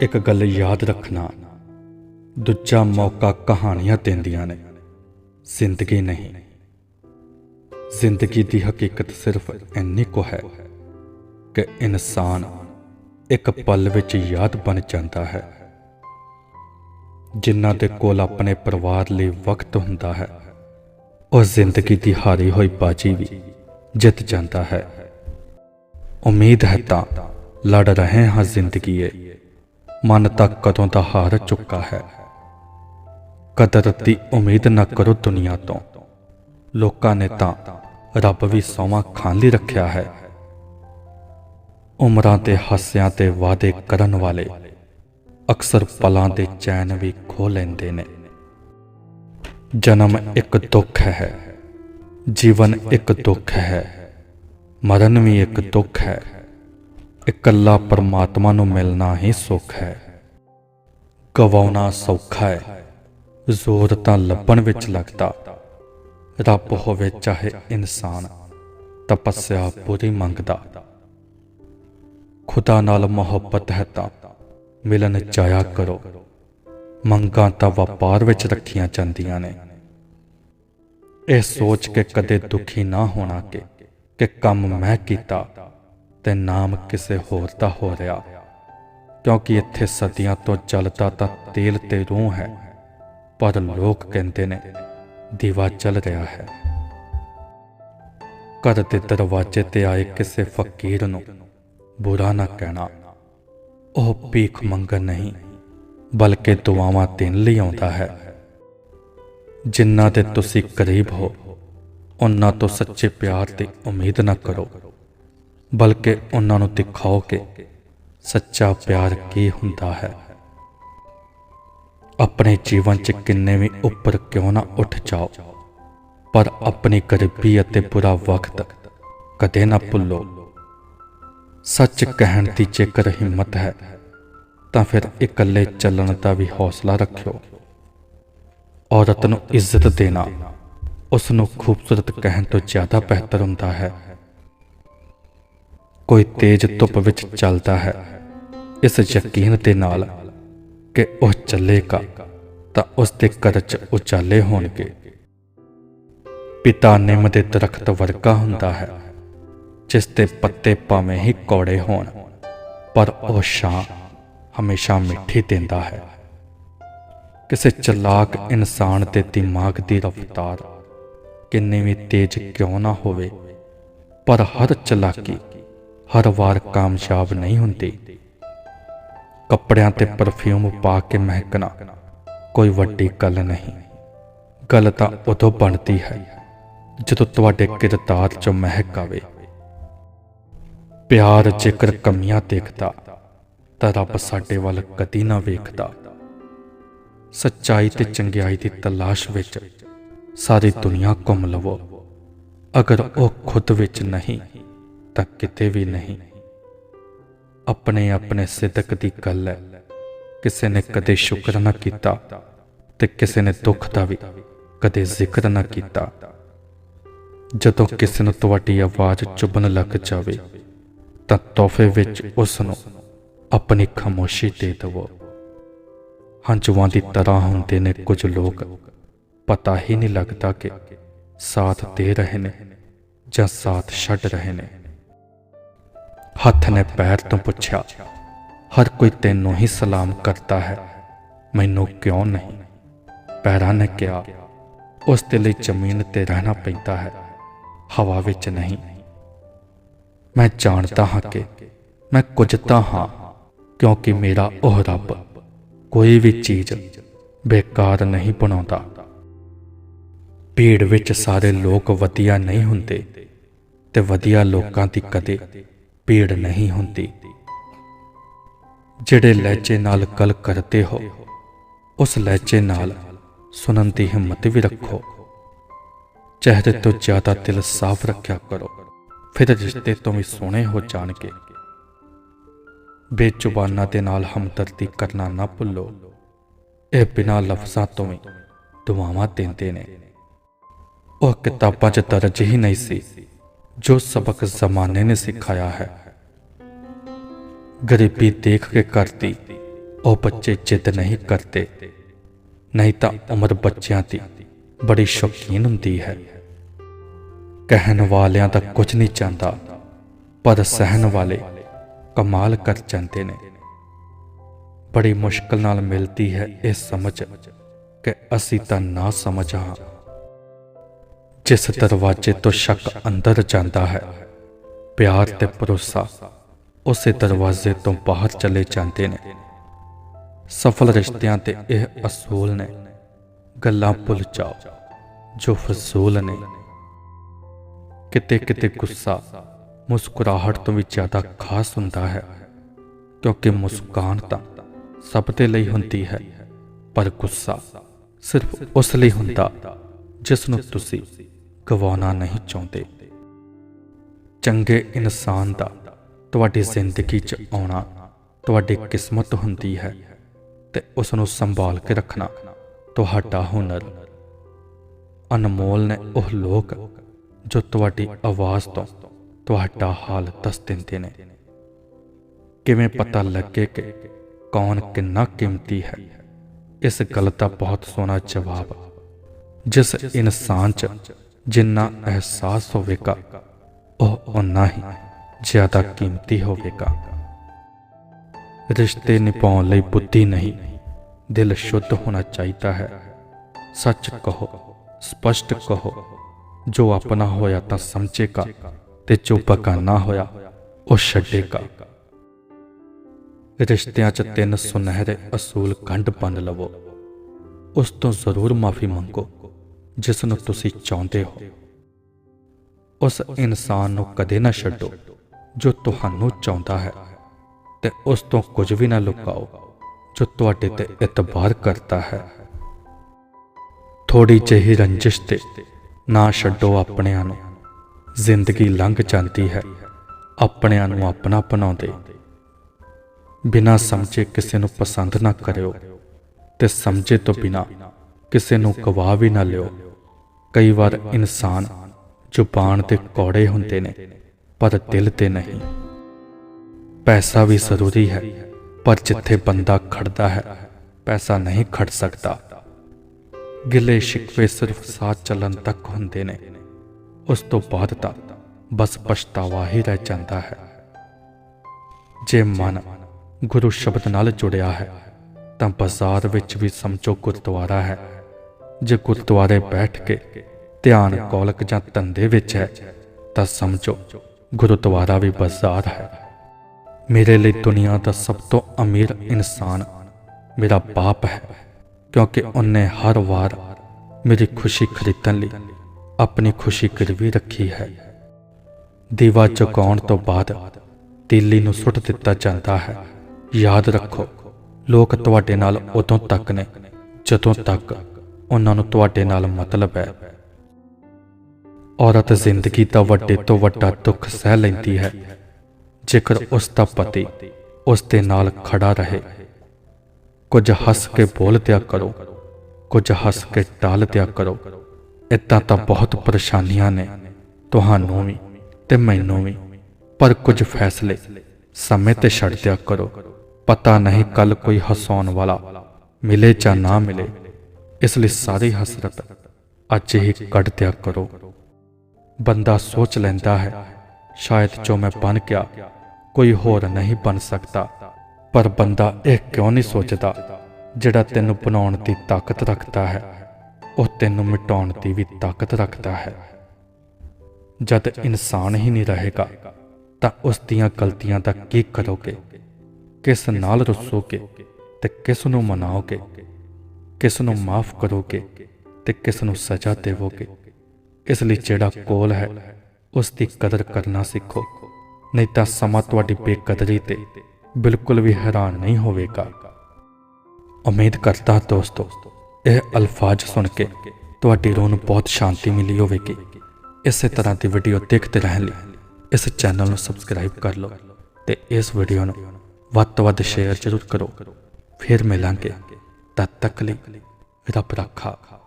ਇੱਕ ਗੱਲ ਯਾਦ ਰੱਖਣਾ। ਦੂਜਾ ਮੌਕਾ ਕਹਾਣੀਆਂ ਦਿੰਦੀਆਂ ਨੇ। ਜ਼ਿੰਦਗੀ ਨਹੀਂ। ਜ਼ਿੰਦਗੀ ਦੀ ਹਕੀਕਤ ਸਿਰਫ ਇੰਨੀ ਕੁ ਹੈ ਕਿ ਇਨਸਾਨ ਇੱਕ ਪਲ ਵਿੱਚ ਯਾਦ ਬਣ ਜਾਂਦਾ ਹੈ। ਜਿਨ੍ਹਾਂ ਦੇ ਕੋਲ ਆਪਣੇ ਪਰਿਵਾਰ ਲਈ ਵਕਤ ਹੁੰਦਾ ਹੈ, ਉਹ ਜ਼ਿੰਦਗੀ ਦੀ ਹਾਰੀ ਹੋਈ ਬਾਜੀ ਵੀ ਜਿੱਤ ਜਾਂਦਾ ਹੈ। ਉਮੀਦ ਹੈ ਤਾਂ ਲੜ ਰਹੇ ਹਾਂ ਜ਼ਿੰਦਗੀ ਏ ਮਨ ਤਾਂ ਕਦੋਂ ਦਾ ਹਾਰ ਚੁੱਕਾ ਹੈ। ਕਦਰ ਦੀ ਉਮੀਦ ਨਾ ਕਰੋ ਦੁਨੀਆ ਤੋਂ। ਲੋਕਾਂ ਨੇ ਤਾਂ ਰੱਬ ਵੀ ਸੌਵਾਂ ਖਾਣ ਲਈ ਰੱਖਿਆ ਹੈ। ਉਮਰਾਂ ਤੇ ਹਾਸਿਆਂ ਤੇ ਵਾਅਦੇ ਕਰਨ ਵਾਲੇ ਅਕਸਰ ਪਲਾਂ ਦੇ ਚੈਨ ਵੀ ਖੋ ਲੈਂਦੇ ਨੇ। ਜਨਮ ਇੱਕ ਦੁੱਖ ਹੈ, ਜੀਵਨ ਇੱਕ ਦੁੱਖ ਹੈ, ਮਰਨ ਵੀ ਇੱਕ ਦੁੱਖ ਹੈ। ਇਕੱਲਾ ਪਰਮਾਤਮਾ ਨੂੰ ਮਿਲਣਾ ਹੀ ਸੁੱਖ ਹੈ। ਗਵਾਉਣਾ ਸੌਖਾ ਹੈ। ਜ਼ੋਰ ਤਾਂ ਲੱਭਣ ਵਿੱਚ ਲੱਗਦਾ। ਰੱਬ ਹੋਵੇ ਚਾਹੇ ਇਨਸਾਨ ਤਪੱਸਿਆ ਪੂਰੀ ਮੰਗਦਾ। ਖੁਦਾ ਨਾਲ ਮੁਹੱਬਤ ਹੈ ਤਾਂ ਮਿਲਣ ਜਾਇਆ ਕਰੋ। ਮੰਗਾਂ ਤਾਂ ਵਪਾਰ ਵਿੱਚ ਰੱਖੀਆਂ ਜਾਂਦੀਆਂ ਨੇ। ਇਹ ਸੋਚ ਕੇ ਕਦੇ ਦੁਖੀ ਨਾ ਹੋਣਾ ਕਿ ਕਿ ਕੰਮ ਮੈਂ ਕੀਤਾ। ਤੇ ਨਾਮ ਕਿਸੇ ਹੋਰ ਦਾ ਹੋ ਰਿਹਾ। ਕਿਉਂਕਿ ਇੱਥੇ ਸਦੀਆਂ ਤੋਂ ਚੱਲਦਾ ਤਾਂ ਤੇਲ ਤੇ ਰੂਹ ਹੈ, ਪਰ ਲੋਕ ਕਹਿੰਦੇ ਨੇ ਦੀਵਾ ਚੱਲ ਰਿਹਾ ਹੈ। ਘਰ ਦੇ ਦਰਵਾਜ਼ੇ ਤੇ ਆਏ ਕਿਸੇ ਫਕੀਰ ਨੂੰ ਬੁਰਾ ਨਾ ਕਹਿਣਾ। ਉਹ ਭੀਖ ਮੰਗਣ ਨਹੀਂ, ਬਲਕਿ ਦੁਆਵਾਂ ਦੇਣ ਲਈ ਆਉਂਦਾ ਹੈ। ਜਿਨ੍ਹਾਂ ਦੇ ਤੁਸੀਂ ਕਰੀਬ ਹੋ, ਉਹਨਾਂ ਤੋਂ ਸੱਚੇ ਪਿਆਰ ਦੀ ਉਮੀਦ ਨਾ ਕਰੋ। ਬਲਕਿ ਉਹਨਾਂ ਨੂੰ ਦਿਖਾਓ ਕਿ ਸੱਚਾ ਪਿਆਰ ਕੀ ਹੁੰਦਾ ਹੈ। ਆਪਣੇ ਜੀਵਨ 'ਚ ਕਿੰਨੇ ਵੀ ਉੱਪਰ ਕਿਉਂ ਨਾ ਉੱਠ ਜਾਓ, ਪਰ ਆਪਣੀ ਗਰੀਬੀ ਅਤੇ ਬੁਰਾ ਵਕਤ ਕਦੇ ਨਾ ਭੁੱਲੋ। ਸੱਚ ਕਹਿਣ ਦੀ ਜੇਕਰ ਹਿੰਮਤ ਹੈ, ਤਾਂ ਫਿਰ ਇਕੱਲੇ ਚੱਲਣ ਦਾ ਵੀ ਹੌਸਲਾ ਰੱਖਿਓ। ਔਰਤ ਨੂੰ ਇੱਜ਼ਤ ਦੇਣਾ ਉਸ ਨੂੰ ਖੂਬਸੂਰਤ ਕਹਿਣ ਤੋਂ ਜ਼ਿਆਦਾ ਬਿਹਤਰ ਹੁੰਦਾ ਹੈ। ਕੋਈ ਤੇਜ਼ ਧੁੱਪ ਵਿੱਚ ਚੱਲਦਾ ਹੈ। ਇਸ ਯਕੀਨ ਦੇ ਨਾਲ ਕਿ ਉਹ ਚੱਲੇਗਾ, ਤਾਂ ਉਸ ਦੇ ਘਰ 'ਚ ਉਚਾਲੇ ਹੋਣਗੇ। ਪਿਤਾ ਨਿੰਮ ਦੇ ਦਰਖਤ ਵਰਗਾ ਹੁੰਦਾ ਹੈ, ਜਿਸ ਦੇ ਪੱਤੇ ਭਾਵੇਂ ਹੀ ਕੌੜੇ ਹੋਣ, ਪਰ ਉਹ ਛਾਂ ਹਮੇਸ਼ਾ ਮਿੱਠੀ ਦਿੰਦਾ ਹੈ। ਕਿਸੇ ਚਲਾਕ ਇਨਸਾਨ ਦੇ ਦਿਮਾਗ ਦੀ ਰਫ਼ਤਾਰ ਕਿੰਨੀ ਵੀ ਤੇਜ਼ ਕਿਉਂ ਨਾ ਹੋਵੇ, ਪਰ ਹਰ ਚਲਾਕੀ ਹਰ ਵਾਰ ਕਾਮਯਾਬ ਨਹੀਂ ਹੁੰਦੀ। ਕੱਪੜਿਆਂ ਤੇ ਪਰਫਿਊਮ ਪਾ ਕੇ ਮਹਿਕਣਾ ਕੋਈ ਵੱਡੀ ਗੱਲ ਨਹੀਂ। ਗੱਲ ਤਾਂ ਉਦੋਂ ਬਣਦੀ ਹੈ ਜਦੋਂ ਤੁਹਾਡੇ ਕਿਰਦਾਰ ਚ ਮਹਿਕ ਆਵੇ। ਪਿਆਰ ਜੇਕਰ ਕਮੀਆਂ ਦੇਖਦਾ, ਤਾਂ ਰੱਬ ਸਾਡੇ ਵੱਲ ਕਦੀ ਨਾ ਵੇਖਦਾ। ਸੱਚਾਈ ਤੇ ਚੰਗਿਆਈ ਦੀ ਤਲਾਸ਼ ਵਿੱਚ ਸਾਰੀ ਦੁਨੀਆ ਘੁੰਮ ਲਵੋ। ਅਗਰ ਉਹ ਖੁਦ ਵਿੱਚ ਨਹੀਂ ਤਾਂ ਕਿਤੇ ਵੀ ਨਹੀਂ। ਆਪਣੇ ਆਪਣੇ ਸਿਦਕ ਦੀ ਗੱਲ ਹੈ। ਕਿਸੇ ਨੇ ਕਦੇ ਸ਼ੁਕਰ ਨਾ ਕੀਤਾ ਤੇ ਕਿਸੇ ਨੇ ਦੁੱਖ ਦਾ ਵੀ ਕਦੇ ਜ਼ਿਕਰ ਨਾ ਕੀਤਾ। ਜਦੋਂ ਕਿਸੇ ਨੂੰ ਤੁਹਾਡੀ ਆਵਾਜ਼ ਚੁਭਣ ਲੱਗ ਜਾਵੇ, ਤਾਂ ਤੋਹਫੇ ਵਿੱਚ ਉਸ ਨੂੰ ਆਪਣੀ ਖਾਮੋਸ਼ੀ ਦੇ ਦਿਵੋ। ਹੰਝੂਆਂ ਦੀ ਤਰ੍ਹਾਂ ਹੁੰਦੇ ਨੇ ਕੁਝ ਲੋਕ। ਪਤਾ ਹੀ ਨਹੀਂ ਲੱਗਦਾ ਕਿ ਸਾਥ ਦੇ ਰਹੇ ਨੇ ਜਾਂ ਸਾਥ ਛੱਡ ਰਹੇ ਨੇ। ਹੱਥ ਨੇ ਪੈਰ ਤੋਂ ਪੁੱਛਿਆ, ਹਰ ਕੋਈ ਤੈਨੂੰ ਹੀ ਸਲਾਮ ਕਰਦਾ ਹੈ? ਮੈਨੂੰ ਕਿਉਂ ਨਹੀਂ? ਪੈਰਾਂ ਨੇ ਕਿਹਾ, ਉਸ ਦੇ ਲਈ ਜ਼ਮੀਨ ਤੇ ਰਹਿਣਾ ਪੈਂਦਾ ਹੈ, ਹਵਾ ਵਿੱਚ ਨਹੀਂ। ਮੈਂ ਜਾਣਦਾ ਹਾਂ ਕਿ ਮੈਂ ਕੁਝ ਤਾਂ ਹਾਂ, ਕਿਉਂਕਿ ਮੇਰਾ ਉਹ ਰੱਬ ਕੋਈ ਵੀ ਚੀਜ਼ ਬੇਕਾਰ ਨਹੀਂ ਬਣਾਉਂਦਾ। ਭੀੜ ਵਿੱਚ ਸਾਰੇ ਲੋਕ ਵਧੀਆ ਨਹੀਂ ਹੁੰਦੇ ਤੇ ਵਧੀਆ ਲੋਕਾਂ ਦੀ ਕਦੇ ਭੀੜ ਨਹੀਂ ਹੁੰਦੀ। ਜਿਹੜੇ ਲਹਿਜੇ ਨਾਲ ਗੱਲ ਕਰਦੇ ਹੋ, ਉਸ ਲਹਿਜੇ ਨਾਲ ਸੁਣਨ ਦੀ ਹਿੰਮਤ ਵੀ ਰੱਖੋ। ਚਿਹਰੇ ਤੋਂ ਜ਼ਿਆਦਾ ਦਿਲ ਸਾਫ਼ ਰੱਖਿਆ ਕਰੋ, ਫਿਰ ਰਿਸ਼ਤੇ ਤੋਂ ਵੀ ਸੋਹਣੇ ਹੋ ਜਾਣਗੇ। ਬੇਜ਼ੁਬਾਨਾਂ ਦੇ ਨਾਲ ਹਮਦਰਦੀ ਕਰਨਾ ਨਾ ਭੁੱਲੋ। ਇਹ ਬਿਨਾਂ ਲਫ਼ਜ਼ਾਂ ਤੋਂ ਵੀ ਦੁਆਵਾਂ ਦਿੰਦੇ ਨੇ। ਉਹ ਕਿਤਾਬਾਂ 'ਚ ਦਰਜ ਹੀ ਨਹੀਂ ਸੀ। ਜੋ ਸਬਕ ਜ਼ਮਾਨੇ ਨੇ ਸਿਖਾਇਆ ਹੈ। ਗਰੀਬੀ ਦੇਖ ਕੇ ਕਰਦੀ ਉਹ ਬੱਚੇ ਜਿੱਦ ਨਹੀਂ ਕਰਦੇ। ਨਹੀਂ ਤਾਂ ਉਮਰ ਬੱਚਿਆਂ ਦੀ ਬੜੀ ਸ਼ੌਕੀਨ ਹੁੰਦੀ ਹੈ। ਕਹਿਣ ਵਾਲਿਆਂ ਦਾ ਕੁਝ ਨਹੀਂ ਚਾਹੁੰਦਾ ਪਰ ਸਹਿਣ ਵਾਲੇ ਕਮਾਲ ਕਰ ਜਾਂਦੇ ਨੇ। ਬੜੀ ਮੁਸ਼ਕਲ ਨਾਲ ਮਿਲਦੀ ਹੈ ਇਹ ਸਮਝ ਕਿ ਅਸੀਂ ਤਾਂ ਨਾ ਸਮਝ ਹਾਂ। ਜਿਸ ਦਰਵਾਜ਼ੇ ਤੋਂ ਸ਼ੱਕ ਅੰਦਰ ਜਾਂਦਾ ਹੈ, ਪਿਆਰ ਤੇ ਭਰੋਸਾ ਉਸੇ ਦਰਵਾਜ਼ੇ ਤੋਂ ਬਾਹਰ ਚਲੇ ਜਾਂਦੇ ਨੇ। ਸਫਲ ਰਿਸ਼ਤਿਆਂ ਤੇ ਇਹ ਅਸੂਲ ਨੇ। ਗੱਲਾਂ ਭੁੱਲ ਜਾਓ, ਜੋ ਫਜ਼ੂਲ ਨੇ। ਕਿਤੇ ਕਿਤੇ ਗੁੱਸਾ ਮੁਸਕਰਾਹਟ ਤੋਂ ਵੀ ਜ਼ਿਆਦਾ ਖਾਸ ਹੁੰਦਾ ਹੈ, ਕਿਉਂਕਿ ਮੁਸਕਾਨ ਤਾਂ ਸਭ ਦੇ ਲਈ ਹੁੰਦੀ ਹੈ, ਪਰ ਗੁੱਸਾ ਸਿਰਫ ਉਸ ਲਈ ਹੁੰਦਾ ਜਿਸ ਨੂੰ ਤੁਸੀਂ ਗਵਾਉਣਾ ਨਹੀਂ ਚਾਹੁੰਦੇ। ਚੰਗੇ ਇਨਸਾਨ ਦਾ ਤੁਹਾਡੀ ਜ਼ਿੰਦਗੀ 'ਚ ਆਉਣਾ ਤੁਹਾਡੀ ਕਿਸਮਤ ਹੁੰਦੀ ਹੈ ਤੇ ਉਸ ਨੂੰ ਸੰਭਾਲ ਕੇ ਰੱਖਣਾ ਤੁਹਾਡਾ ਹੁਨਰ। ਅਨਮੋਲ ਨੇ ਉਹ ਲੋਕ ਜੋ ਤੁਹਾਡੀ ਆਵਾਜ਼ ਤੋਂ ਤੁਹਾਡਾ ਹਾਲ ਦੱਸ ਦਿੰਦੇ ਨੇ। ਕਿਵੇਂ ਪਤਾ ਲੱਗੇ ਕਿ ਕੌਣ ਕਿੰਨਾ ਕੀਮਤੀ ਹੈ? ਇਸ ਗੱਲ ਦਾ ਬਹੁਤ ਸੋਹਣਾ ਜਵਾਬ। ਜਿਸ ਇਨਸਾਨ 'ਚ ਜਿੰਨਾ ਅਹਿਸਾਸ ਹੋਵੇਗਾ, ਉਹ ਉਨਾ ਹੀ ਜ਼ਿਆਦਾ ਕੀਮਤੀ ਹੋਵੇਗਾ। ਰਿਸ਼ਤੇ ਨਿਭਾਉਣ ਲਈ ਬੁੱਧੀ ਨਹੀਂ, ਦਿਲ ਸ਼ੁੱਧ ਹੋਣਾ ਚਾਹੀਦਾ ਹੈ। ਸੱਚ ਕਹੋ, ਸਪਸ਼ਟ ਕਹੋ, ਜੋ ਆਪਣਾ ਹੋਇਆ ਤਾਂ ਸਮਝੇਗਾ ਤੇ ਜੋ ਬਗਾਨਾ ਹੋਇਆ, ਉਹ ਛੱਡੇਗਾ। ਰਿਸ਼ਤਿਆਂ 'ਚ ਤਿੰਨ ਸੁਨਹਿਰੇ ਅਸੂਲ ਕੰਢ ਬੰਨ ਲਵੋ। ਉਸ ਤੋਂ ਜ਼ਰੂਰ ਮਾਫੀ ਮੰਗੋ। ਜਿਸ ਨੂੰ ਤੁਸੀਂ ਚਾਹੁੰਦੇ ਹੋ। ਉਸ ਇਨਸਾਨ ਨੂੰ ਕਦੇ ਨਾ ਛੱਡੋ ਜੋ ਤੁਹਾਨੂੰ ਚਾਹੁੰਦਾ ਹੈ ਤੇ ਉਸ ਤੋਂ ਕੁਝ ਵੀ ਨਾ ਲੁਕਾਓ ਜੋ ਤੁਹਾਡੇ ਤੇ ਇਤਬਾਰ ਕਰਦਾ ਹੈ। ਥੋੜੀ ਜਿਹੀ ਰੰਜਿਸ਼ ਤੇ ਨਾ ਛੱਡੋ ਆਪਣਿਆਂ ਨੂੰ। ਜ਼ਿੰਦਗੀ ਲੰਘ ਜਾਂਦੀ ਹੈ। ਆਪਣਿਆਂ ਨੂੰ ਆਪਣਾ ਬਣਾਉਂਦੇ। ਬਿਨਾਂ ਸਮਝੇ ਕਿਸੇ ਨੂੰ ਪਸੰਦ ਨਾ ਕਰਿਓ ਤੇ ਸਮਝੇ ਤੋਂ ਬਿਨਾਂ ਕਿਸੇ ਨੂੰ ਗਵਾ ਵੀ ਨਾ ਲਿਓ। ਕਈ ਵਾਰ ਇਨਸਾਨ ਜ਼ੁਬਾਨ ਤੇ ਕੌੜੇ ਹੁੰਦੇ ਨੇ, ਪਰ ਦਿਲ ਤੇ ਨਹੀਂ। ਪੈਸਾ ਵੀ ਜ਼ਰੂਰੀ ਹੈ, ਪਰ ਜਿੱਥੇ ਬੰਦਾ ਖੜਦਾ ਹੈ, ਪੈਸਾ ਨਹੀਂ ਖੜ ਸਕਦਾ। ਗਿਲੇ ਸ਼ਿਕਵੇ ਸਿਰਫ ਸਾਥ ਚੱਲਣ ਤੱਕ ਹੁੰਦੇ ਨੇ। ਉਸ ਤੋਂ ਬਾਅਦ ਤਾਂ ਬਸ ਪਛਤਾਵਾ ਹੀ ਰਹਿ ਜਾਂਦਾ ਹੈ। ਜੇ ਮਨ ਗੁਰੂ ਸ਼ਬਦ ਨਾਲ ਜੁੜਿਆ ਹੈ, ਤਾਂ ਬਾਜ਼ਾਰ ਵਿੱਚ ਵੀ ਸਮਝੋ ਗੁਰਦੁਆਰਾ ਹੈ। ਜੇ ਗੁਰਦੁਆਰੇ ਬੈਠ ਕੇ ਧਿਆਨ ਕੌਲਕ ਜਾਂ ਧੰਦੇ ਵਿੱਚ ਹੈ, ਤਾਂ ਸਮਝੋ ਗੁਰਦੁਆਰਾ ਵੀ ਬਾਜ਼ਾਰ ਹੈ। ਮੇਰੇ ਲਈ ਦੁਨੀਆ ਦਾ ਸਭ ਤੋਂ ਅਮੀਰ ਇਨਸਾਨ ਮੇਰਾ ਬਾਪ ਹੈ, ਕਿਉਂਕਿ ਉਹਨੇ ਹਰ ਵਾਰ ਮੇਰੀ ਖੁਸ਼ੀ ਖਰੀਦਣ ਲਈ ਆਪਣੀ ਖੁਸ਼ੀ ਗਿਰਵੀ ਰੱਖੀ ਹੈ। ਦੀਵਾ ਚੁਕਾਉਣ ਤੋਂ ਬਾਅਦ ਤੀਲੀ ਨੂੰ ਸੁੱਟ ਦਿੱਤਾ ਜਾਂਦਾ ਹੈ। ਯਾਦ ਰੱਖੋ, ਲੋਕ ਤੁਹਾਡੇ ਨਾਲ ਉਦੋਂ ਤੱਕ ਨੇ, ਜਦੋਂ ਤੱਕ ਉਹਨਾਂ ਨੂੰ ਤੁਹਾਡੇ ਨਾਲ ਮਤਲਬ ਹੈ। ਔਰਤ ਜ਼ਿੰਦਗੀ ਦਾ ਵੱਡੇ ਤੋਂ ਵੱਡਾ ਦੁੱਖ ਸਹਿ ਲੈਂਦੀ ਹੈ। ਜੇਕਰ ਉਸ ਦਾ ਪਤੀ ਉਸ ਦੇ ਨਾਲ ਖੜਾ ਰਹੇ, ਕੁਝ ਹੱਸ ਕੇ ਬੋਲ ਦਿਆ ਕਰੋ, ਕੁਝ ਹੱਸ ਕੇ ਟਾਲ ਦਿਆ ਕਰੋ ਇਦਾਂ ਤਾਂ ਬਹੁਤ ਪਰੇਸ਼ਾਨੀਆਂ ਨੇ, ਤੁਹਾਨੂੰ ਵੀ ਤੇ ਮੈਨੂੰ ਵੀ। ਪਰ ਕੁਝ ਫੈਸਲੇ ਸਮੇਂ ਤੇ ਛੱਡ ਦਿਆ ਕਰੋ। ਪਤਾ ਨਹੀਂ ਕੱਲ ਕੋਈ ਹਸਾਉਣ ਵਾਲਾ ਮਿਲੇ ਜਾਂ ਨਾ ਮਿਲੇ। ਇਸ ਲਈ ਸਾਰੀ ਹਸਰਤ ਅੱਜ ਹੀ ਕੱਢ ਦਿਆ ਕਰੋ। ਬੰਦਾ ਸੋਚ ਲੈਂਦਾ ਹੈ, ਸ਼ਾਇਦ ਜੋ ਮੈਂ ਬਣ ਗਿਆ, ਕੋਈ ਹੋਰ ਨਹੀਂ ਬਣ ਸਕਦਾ। ਪਰ ਬੰਦਾ ਇਹ ਕਿਉਂ ਨਹੀਂ ਸੋਚਦਾ, ਜਿਹੜਾ ਤੈਨੂੰ ਬਣਾਉਣ ਦੀ ਤਾਕਤ ਰੱਖਦਾ ਹੈ? ਉਹ ਤੈਨੂੰ ਮਿਟਾਉਣ ਦੀ ਵੀ ਤਾਕਤ ਰੱਖਦਾ ਹੈ। ਜਦ ਇਨਸਾਨ ਹੀ ਨਹੀਂ ਰਹੇਗਾ, ਤਾਂ ਉਸ ਦੀਆਂ ਗਲਤੀਆਂ ਦਾ ਕੀ ਕਰੋਗੇ? ਕਿਸ ਨਾਲ ਰੁੱਸੋਗੇ ਤੇ ਕਿਸ ਨੂੰ ਮਨਾਓਗੇ? ਕਿਸ ਨੂੰ ਮਾਫ ਕਰੋਗੇ ਤੇ ਕਿਸ ਨੂੰ ਸਜ਼ਾ ਦੇਵੋਗੇ? ਇਸ ਲਈ ਜਿਹੜਾ ਕੋਲ ਹੈ ਉਸ ਦੀ ਕਦਰ ਕਰਨਾ ਸਿੱਖੋ। ਨਹੀਂ ਤਾਂ ਸਮਾਂ ਤੁਹਾਡੀ ਬੇਕਦਰੀ ਤੇ ਬਿਲਕੁਲ ਵੀ ਹੈਰਾਨ ਨਹੀਂ ਹੋਵੇਗਾ। ਉਮੀਦ ਕਰਦਾ ਦੋਸਤੋ, ਇਹ ਅਲਫਾਜ਼ ਸੁਣ ਕੇ ਤੁਹਾਡੀ ਰੂਹ ਨੂੰ ਬਹੁਤ ਸ਼ਾਂਤੀ ਮਿਲੀ ਹੋਵੇਗੀ। ਇਸੇ ਤਰ੍ਹਾਂ ਦੀ ਵੀਡੀਓ ਦੇਖਦੇ ਰਹਿਣ ਲਈ ਇਸ ਚੈਨਲ ਨੂੰ ਸਬਸਕ੍ਰਾਈਬ ਕਰ ਲਓ ਤੇ ਇਸ ਵੀਡੀਓ ਨੂੰ ਵੱਧ ਤੋਂ ਵੱਧ ਸ਼ੇਅਰ ਜ਼ਰੂਰ ਕਰੋ। ਫਿਰ ਮਿਲਾਂਗੇ। ਤਦ ਤੱਕ ਲਈ। ਰੱਬ ਰੱਖਾ